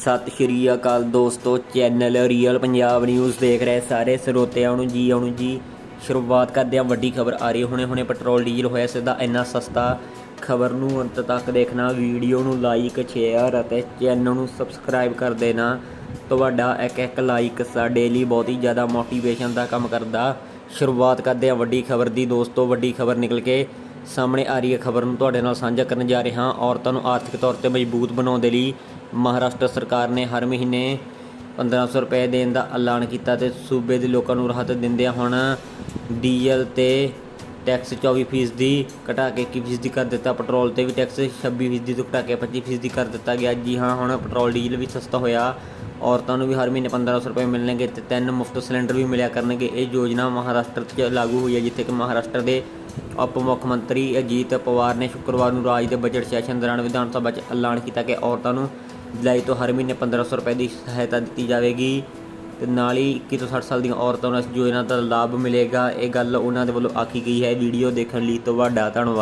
ਸਤਿ ਸ਼੍ਰੀ ਅਕਾਲ ਦੋਸਤੋ channel real Punjab news ਦੇਖ ਰਹੇ ਸਾਰੇ ਸਰੋਤਿਆਂ ਨੂੰ ਜੀ, ਆਉਣ ਜੀ। ਸ਼ੁਰੂਆਤ ਕਰਦੇ ਹਾਂ, ਵੱਡੀ ਖਬਰ ਆ ਰਹੀ ਹੈ। ਹੁਣੇ ਹੁਣੇ ਪੈਟਰੋਲ ਡੀਜ਼ਲ ਹੋਇਆ ਸਿੱਧਾ, ਇੰਨਾ ਸਸਤਾ ਖਬਰ ਨੂੰ ਅੰਤ ਤੱਕ ਦੇਖਣਾ। ਵੀਡੀਓ ਨੂੰ ਲਾਈਕ ਸ਼ੇਅਰ ਅਤੇ ਚੈਨਲ ਨੂੰ ਸਬਸਕ੍ਰਾਈਬ ਕਰ ਦੇਣਾ। ਤੁਹਾਡਾ ਇੱਕ ਇੱਕ ਲਾਈਕ ਸਾਡੇ ਲਈ ਬਹੁਤ ਹੀ ਜ਼ਿਆਦਾ ਮੋਟੀਵੇਸ਼ਨ ਦਾ ਕੰਮ ਕਰਦਾ। ਸ਼ੁਰੂਆਤ ਕਰਦੇ ਹਾਂ ਵੱਡੀ ਖਬਰ ਦੀ। ਦੋਸਤੋ, ਵੱਡੀ ਖਬਰ ਨਿਕਲ ਕੇ ਸਾਹਮਣੇ ਆ ਰਹੀ ਹੈ ਖਬਰ ਨੂੰ ਤੁਹਾਡੇ ਨਾਲ ਸਾਂਝਾ ਕਰਨ ਜਾ ਰਹੇ ਹਾਂ। ਔਰਤਾਂ ਨੂੰ ਆਰਥਿਕ ਤੌਰ ਤੇ ਮਜ਼ਬੂਤ ਬਣਾਉਣ ਦੇ ਲਈ ਮਹਾਰਾਸ਼ਟਰ ਸਰਕਾਰ ਨੇ ਹਰ ਮਹੀਨੇ 1500 ਰੁਪਏ ਦੇਣ ਦਾ ਐਲਾਨ ਕੀਤਾ ਤੇ ਸੂਬੇ ਦੇ ਲੋਕਾਂ ਨੂੰ ਰਾਹਤ ਦਿੰਦਿਆਂ ਹੁਣ ਡੀਜ਼ਲ ਤੇ ਟੈਕਸ 24% ਦੀ ਘਟਾ ਕੇ 21% ਕਰ ਦਿੱਤਾ। ਪੈਟਰੋਲ ਤੇ ਵੀ ਟੈਕਸ 26% ਤੋਂ ਘਟਾ ਕੇ 25% ਕਰ ਦਿੱਤਾ ਗਿਆ। ਜੀ ਹਾਂ, ਹੁਣ ਪੈਟਰੋਲ ਡੀਜ਼ਲ ਵੀ ਸਸਤਾ ਹੋਇਆ। ਔਰਤਾਂ ਨੂੰ ਵੀ ਹਰ ਮਹੀਨੇ 1500 ਰੁਪਏ ਮਿਲਣਗੇ ਤੇ ਤਿੰਨ ਮੁਫਤ ਸਿਲੰਡਰ ਵੀ ਮਿਲਿਆ ਕਰਨਗੇ। ਇਹ ਯੋਜਨਾ ਮਹਾਰਾਸ਼ਟਰ 'ਚ ਲਾਗੂ ਹੋਈ ਹੈ, ਜਿੱਥੇ ਕਿ ਮਹਾਰਾਸ਼ਟਰ ਦੇ ਉਪ ਮੁੱਖ ਮੰਤਰੀ ਅਜੀਤ ਪਵਾਰ ਨੇ ਸ਼ੁੱਕਰਵਾਰ ਨੂੰ ਰਾਜ ਦੇ ਬਜਟ ਸੈਸ਼ਨ ਦੌਰਾਨ ਵਿਧਾਨ ਸਭਾ 'ਚ ਐਲਾਨ ਕੀਤਾ ਕਿ ਔਰਤਾਂ ਨੂੰ ਜੁਲਾਈ ਤੋਂ ਹਰ ਮਹੀਨੇ 1500 ਰੁਪਏ ਦੀ ਸਹਾਇਤਾ ਦਿੱਤੀ ਜਾਵੇਗੀ। ਤੇ ਨਾਲ ਹੀ 21 ਤੋਂ 60 ਸਾਲ ਦੀਆਂ ਔਰਤਾਂ ਨੂੰ ਇਸ ਯੋਜਨਾ ਦਾ ਲਾਭ ਮਿਲੇਗਾ। ਇਹ ਗੱਲ ਉਹਨਾਂ ਦੇ ਵੱਲੋਂ ਆਖੀ ਗਈ ਹੈ। ਵੀਡੀਓ ਦੇਖਣ ਲਈ ਤੁਹਾਡਾ ਧੰਨਵਾਦ।